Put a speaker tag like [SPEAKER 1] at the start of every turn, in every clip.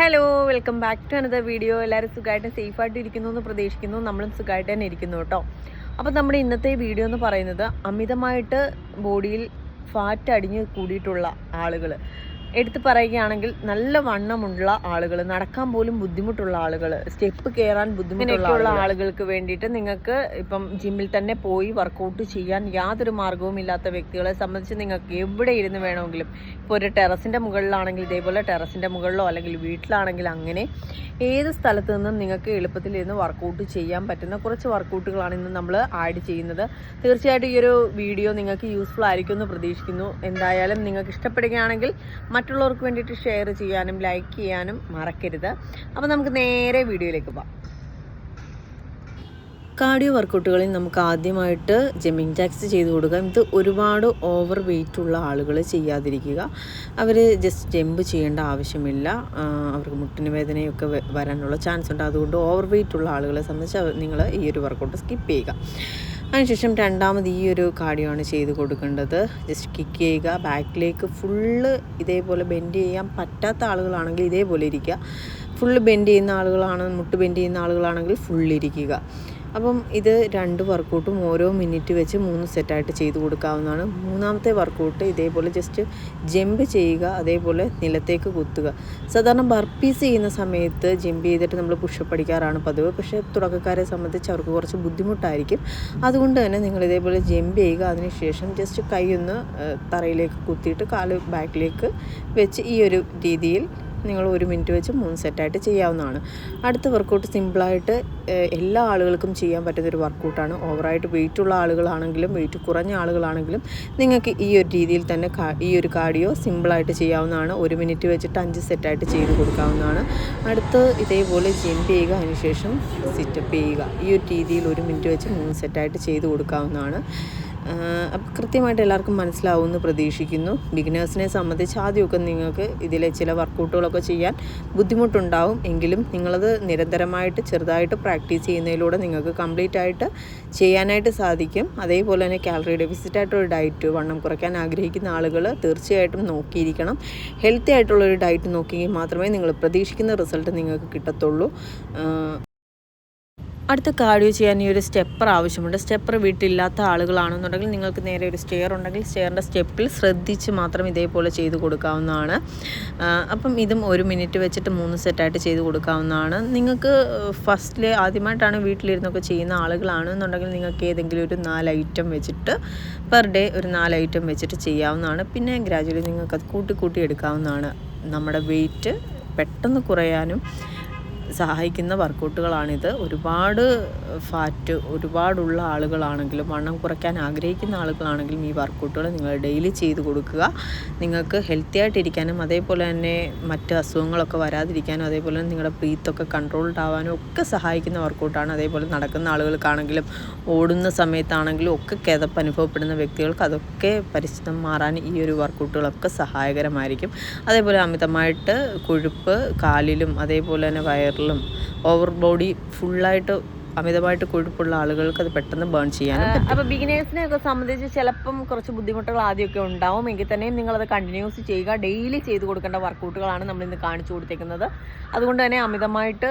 [SPEAKER 1] Hello welcome back to another video എല്ലാവരും സുഖമായിട്ട് സേഫായിട്ട് ഇരിക്കുന്നു എന്ന് പ്രതീക്ഷിക്കുന്നു. നമ്മളും സുഖമായിട്ട് തന്നെ ഇരിക്കുന്നു കേട്ടോ. അപ്പോൾ നമ്മുടെ ഇന്നത്തെ വീഡിയോ എന്ന് പറയുന്നത് അമിതമായിട്ട് ബോഡിയിൽ ഫാറ്റ് അടിഞ്ഞ് കൂടിയിട്ടുള്ള ആളുകൾ എടുത്തു പറയുകയാണെങ്കിൽ നല്ല വണ്ണമുള്ള ആളുകൾ നടക്കാൻ പോലും ബുദ്ധിമുട്ടുള്ള ആളുകൾ സ്റ്റെപ്പ് കയറാൻ ബുദ്ധിമുട്ടുള്ള ആളുകൾക്ക് വേണ്ടിയിട്ട് നിങ്ങൾക്ക് ഇപ്പം ജിമ്മിൽ തന്നെ പോയി വർക്കൗട്ട് ചെയ്യാൻ യാതൊരു മാർഗവും ഇല്ലാത്ത വ്യക്തികളെ സംബന്ധിച്ച് നിങ്ങൾക്ക് എവിടെ ഇരുന്ന് വേണമെങ്കിലും ഇപ്പോൾ ഒരു ടെറസിന്റെ മുകളിലാണെങ്കിൽ ഇതേപോലെ ടെറസിന്റെ മുകളിലോ അല്ലെങ്കിൽ വീട്ടിലാണെങ്കിൽ അങ്ങനെ ഏത് സ്ഥലത്ത് നിന്നും നിങ്ങൾക്ക് എളുപ്പത്തിൽ ഇരുന്ന് വർക്കൗട്ട് ചെയ്യാൻ പറ്റുന്ന കുറച്ച് വർക്കൗട്ടുകളാണ് ഇന്ന് നമ്മൾ ആഡ് ചെയ്യുന്നത്. തീർച്ചയായിട്ടും ഈ ഒരു വീഡിയോ നിങ്ങൾക്ക് യൂസ്ഫുൾ ആയിരിക്കും എന്ന് പ്രതീക്ഷിക്കുന്നു. എന്തായാലും നിങ്ങൾക്ക് ഇഷ്ടപ്പെടുകയാണെങ്കിൽ മറ്റുള്ളവർക്ക് വേണ്ടിയിട്ട് ഷെയർ ചെയ്യാനും ലൈക്ക് ചെയ്യാനും മറക്കരുത്. അപ്പോൾ നമുക്ക് നേരെ വീഡിയോയിലേക്ക് പോകാം കാർഡിയോ വർക്കൗട്ടുകളിൽ നമുക്ക് ആദ്യമായിട്ട് ജമ്മിങ് ജാക്സ് ചെയ്ത് കൊടുക്കാം ഇത് ഒരുപാട് ഓവർ വെയിറ്റ് ഉള്ള ആളുകൾ ചെയ്യാതിരിക്കുക. അവർ ജസ്റ്റ് ജമ്പ് ചെയ്യേണ്ട ആവശ്യമില്ല. അവർക്ക് മുട്ടിന് വേദനയൊക്കെ വരാനുള്ള ചാൻസ് ഉണ്ട്. അതുകൊണ്ട് ഓവർ വെയിറ്റ് ഉള്ള ആളുകളെ സംബന്ധിച്ച് നിങ്ങൾ ഈ ഒരു വർക്കൗട്ട് സ്കിപ്പ് ചെയ്യുക. അതിനുശേഷം രണ്ടാമത് ഈ ഒരു കാർഡിയോ ആണ് ചെയ്ത് കൊടുക്കേണ്ടത്. ജസ്റ്റ് കിക്ക് ചെയ്യുക. ബാക്കിലേക്ക് ഫുള്ള് ഇതേപോലെ ബെൻഡ് ചെയ്യാൻ പറ്റാത്ത ആളുകളാണെങ്കിൽ ഇതേപോലെ ഇരിക്കുക. ഫുള്ള് ബെൻഡ് ചെയ്യുന്ന ആളുകളാണ് മുട്ട് ബെൻഡ് ചെയ്യുന്ന ആളുകളാണെങ്കിൽ ഫുള്ള് ഇരിക്കുക. അപ്പം ഇത് രണ്ട് വർക്കൗട്ടും ഓരോ മിനിറ്റ് വെച്ച് മൂന്ന് സെറ്റായിട്ട് ചെയ്ത് കൊടുക്കാവുന്നതാണ്. മൂന്നാമത്തെ വർക്കൗട്ട് ഇതേപോലെ ജസ്റ്റ് ജമ്പ് ചെയ്യുക അതേപോലെ നിലത്തേക്ക് കുത്തുക. സാധാരണ ബർപ്പീസ് ചെയ്യുന്ന സമയത്ത് ജമ്പ് ചെയ്തിട്ട് നമ്മൾ പുഷപ്പ് അടിക്കാറാണ് പതിവ്. പക്ഷേ തുടക്കക്കാരെ സംബന്ധിച്ച് അവർക്ക് കുറച്ച് ബുദ്ധിമുട്ടായിരിക്കും. അതുകൊണ്ട് തന്നെ നിങ്ങൾ ഇതേപോലെ ജമ്പ് ചെയ്യുക. അതിനുശേഷം ജസ്റ്റ് കൈ ഒന്ന് തറയിലേക്ക് കുത്തിയിട്ട് കാൽ ബാക്കിലേക്ക് വെച്ച് ഈ ഒരു രീതിയിൽ നിങ്ങൾ ഒരു മിനിറ്റ് വെച്ച് മൂന്ന് സെറ്റായിട്ട് ചെയ്യാവുന്നതാണ്. അടുത്ത വർക്കൗട്ട് സിമ്പിളായിട്ട് എല്ലാ ആളുകൾക്കും ചെയ്യാൻ പറ്റുന്നൊരു വർക്കൗട്ടാണ് ഓവറായിട്ട് വെയിറ്റുള്ള ആളുകളാണെങ്കിലും വെയിറ്റ് കുറഞ്ഞ ആളുകളാണെങ്കിലും നിങ്ങൾക്ക് ഈ ഒരു രീതിയിൽ തന്നെ ഈ ഒരു കാർഡിയോ സിമ്പിളായിട്ട് ചെയ്യാവുന്നതാണ്. ഒരു മിനിറ്റ് വെച്ചിട്ട് അഞ്ച് സെറ്റായിട്ട് ചെയ്ത് കൊടുക്കാവുന്നതാണ്. അടുത്ത് ഇതേപോലെ ജമ്പ് ചെയ്യുക അതിനുശേഷം സിറ്റപ്പ് ചെയ്യുക. ഈ ഒരു രീതിയിൽ ഒരു മിനിറ്റ് വെച്ച് മൂന്ന് സെറ്റായിട്ട് ചെയ്ത് കൊടുക്കാവുന്നതാണ്. കൃത്യമായിട്ട് എല്ലാവർക്കും മനസ്സിലാവുമെന്ന് പ്രതീക്ഷിക്കുന്നു. ബിഗിനേഴ്സിനെ സംബന്ധിച്ച് ആദ്യമൊക്കെ നിങ്ങൾക്ക് ഇതിലെ ചില വർക്കൗട്ടുകളൊക്കെ ചെയ്യാൻ ബുദ്ധിമുട്ടുണ്ടാവും. എങ്കിലും നിങ്ങളത് നിരന്തരമായിട്ട് ചെറുതായിട്ട് പ്രാക്ടീസ് ചെയ്യുന്നതിലൂടെ നിങ്ങൾക്ക് കംപ്ലീറ്റ് ആയിട്ട് ചെയ്യാനായിട്ട് സാധിക്കും. അതേപോലെ തന്നെ കാലറി ഡെഫിസിറ്റ് ആയിട്ടൊരു ഡയറ്റ് വണ്ണം കുറയ്ക്കാൻ ആഗ്രഹിക്കുന്ന ആളുകൾ തീർച്ചയായിട്ടും നോക്കിയിരിക്കണം. ഹെൽത്തി ആയിട്ടുള്ളൊരു ഡയറ്റ് നോക്കിയെങ്കിൽ മാത്രമേ നിങ്ങൾ പ്രതീക്ഷിക്കുന്ന റിസൾട്ട് നിങ്ങൾക്ക് കിട്ടത്തുള്ളൂ. അടുത്ത കാർഡിയോ ചെയ്യാൻ ഈ ഒരു സ്റ്റെപ്പർ ആവശ്യമുണ്ട്. സ്റ്റെപ്പർ വീട്ടിലില്ലാത്ത ആളുകളാണെന്നുണ്ടെങ്കിൽ നിങ്ങൾക്ക് നേരെ ഒരു സ്റ്റെയർ ഉണ്ടെങ്കിൽ സ്റ്റെയറിന്റെ സ്റ്റെപ്പിൽ ശ്രദ്ധിച്ച് മാത്രം ഇതേപോലെ ചെയ്ത് കൊടുക്കാവുന്നതാണ്. അപ്പം ഇതും ഒരു മിനിറ്റ് വെച്ചിട്ട് മൂന്ന് സെറ്റായിട്ട് ചെയ്ത് കൊടുക്കാവുന്നതാണ്. നിങ്ങൾക്ക് ഫസ്റ്റിൽ ആദ്യമായിട്ടാണ് വീട്ടിലിരുന്നൊക്കെ ചെയ്യുന്ന ആളുകളാണെന്നുണ്ടെങ്കിൽ നിങ്ങൾക്ക് ഏതെങ്കിലും ഒരു നാല് ഐറ്റം വെച്ചിട്ട് പെർ ഡേ ഒരു നാല് ഐറ്റം വെച്ചിട്ട് ചെയ്യാവുന്നതാണ്. പിന്നെ ഗ്രാജുവലി നിങ്ങൾക്ക് അത് കൂട്ടി കൂട്ടി എടുക്കാവുന്നതാണ്. നമ്മുടെ വെയിറ്റ് പെട്ടെന്ന് കുറയാനും സഹായിക്കുന്ന വർക്കൗട്ടുകളാണിത്. ഒരുപാട് ഫാറ്റ് ഒരുപാടുള്ള ആളുകളാണെങ്കിലും വണ്ണം കുറയ്ക്കാൻ ആഗ്രഹിക്കുന്ന ആളുകളാണെങ്കിലും ഈ വർക്കൗട്ടുകൾ നിങ്ങൾ ഡെയിലി ചെയ്ത് കൊടുക്കുക. നിങ്ങൾക്ക് ഹെൽത്തി ആയിട്ടിരിക്കാനും അതേപോലെ തന്നെ മറ്റ് അസുഖങ്ങളൊക്കെ വരാതിരിക്കാനും അതേപോലെ തന്നെ നിങ്ങളുടെ ബ്രീത്തൊക്കെ കൺട്രോൾഡ് ആവാനും ഒക്കെ സഹായിക്കുന്ന വർക്കൗട്ടാണ്. അതേപോലെ നടക്കുന്ന ആളുകൾക്കാണെങ്കിലും ഓടുന്ന സമയത്താണെങ്കിലും ഒക്കെ കിതപ്പ് അനുഭവപ്പെടുന്ന വ്യക്തികൾക്ക് അതൊക്കെ പരിചിതം മാറാൻ ഈ ഒരു വർക്കൗട്ടുകളൊക്കെ സഹായകരമായിരിക്കും. അതേപോലെ അമിതമായിട്ട് കൊഴുപ്പ് കാലിലും അതേപോലെ തന്നെ വയറിലും ഓവർ ബോഡി ഫുള്ളായിട്ട് അമിതമായിട്ട് കൊഴുപ്പുള്ള ആളുകൾക്ക് അത് പെട്ടെന്ന് ബേൺ ചെയ്യാനും അപ്പൊ അപ്പോൾ ബിഗിനേഴ്സിനെ ഒക്കെ സംബന്ധിച്ച് ചിലപ്പം കുറച്ച് ബുദ്ധിമുട്ടുകൾ ആദ്യമൊക്കെ ഉണ്ടാവും. എങ്കിൽ തന്നെയും അത് കണ്ടിന്യൂസ് ചെയ്യുക. ഡെയിലി ചെയ്ത് കൊടുക്കേണ്ട വർക്കൗട്ടുകളാണ് നമ്മൾ ഇന്ന് കാണിച്ചു കൊടുത്തേക്കുന്നത്. അതുകൊണ്ട് തന്നെ അമിതമായിട്ട്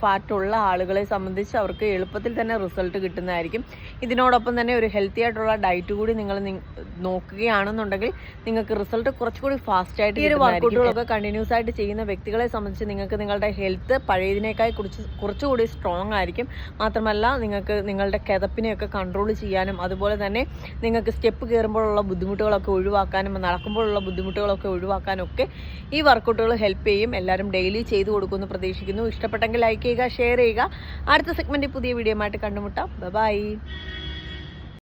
[SPEAKER 1] ഫാറ്റുള്ള ആളുകളെ സംബന്ധിച്ച് അവർക്ക് എളുപ്പത്തിൽ തന്നെ റിസൾട്ട് കിട്ടുന്നതായിരിക്കും. ഇതിനോടൊപ്പം തന്നെ ഒരു ഹെൽത്തി ആയിട്ടുള്ള ഡയറ്റ് കൂടി നിങ്ങൾ നോക്കുകയാണെന്നുണ്ടെങ്കിൽ നിങ്ങൾക്ക് റിസൾട്ട് കുറച്ചുകൂടി ഫാസ്റ്റ് ആയിട്ട് ഈ ഒരു വർക്കൗട്ടുകളൊക്കെ കണ്ടിന്യൂസ് ആയിട്ട് ചെയ്യുന്ന വ്യക്തികളെ സംബന്ധിച്ച് നിങ്ങൾക്ക് നിങ്ങളുടെ ഹെൽത്ത് പഴയതിനേക്കാൾ കുറച്ച് കുറച്ചുകൂടി സ്ട്രോങ് ആയിരിക്കും. മാത്രമല്ല നിങ്ങൾക്ക് നിങ്ങളുടെ കിതപ്പിനെയൊക്കെ കൺട്രോൾ ചെയ്യാനും അതുപോലെ തന്നെ നിങ്ങൾക്ക് സ്റ്റെപ്പ് കയറുമ്പോഴുള്ള ബുദ്ധിമുട്ടുകളൊക്കെ ഒഴിവാക്കാനും നടക്കുമ്പോഴുള്ള ബുദ്ധിമുട്ടുകളൊക്കെ ഒഴിവാക്കാനും ഒക്കെ ഈ വർക്കൗട്ടുകൾ ഹെൽപ്പ് ചെയ്യും. എല്ലാവരും ഡെയിലി ചെയ്തു കൊടുക്കുമെന്ന് പ്രതീക്ഷിക്കുന്നു. ഇഷ്ടപ്പെട്ടെങ്കിൽ ലൈക്ക് ചെയ്യുക ഷെയർ ചെയ്യുക. അടുത്ത സെഗ്മെന്റിൽ പുതിയ വീഡിയോ ആയിട്ട് കണ്ടുമുട്ടാം. ബൈ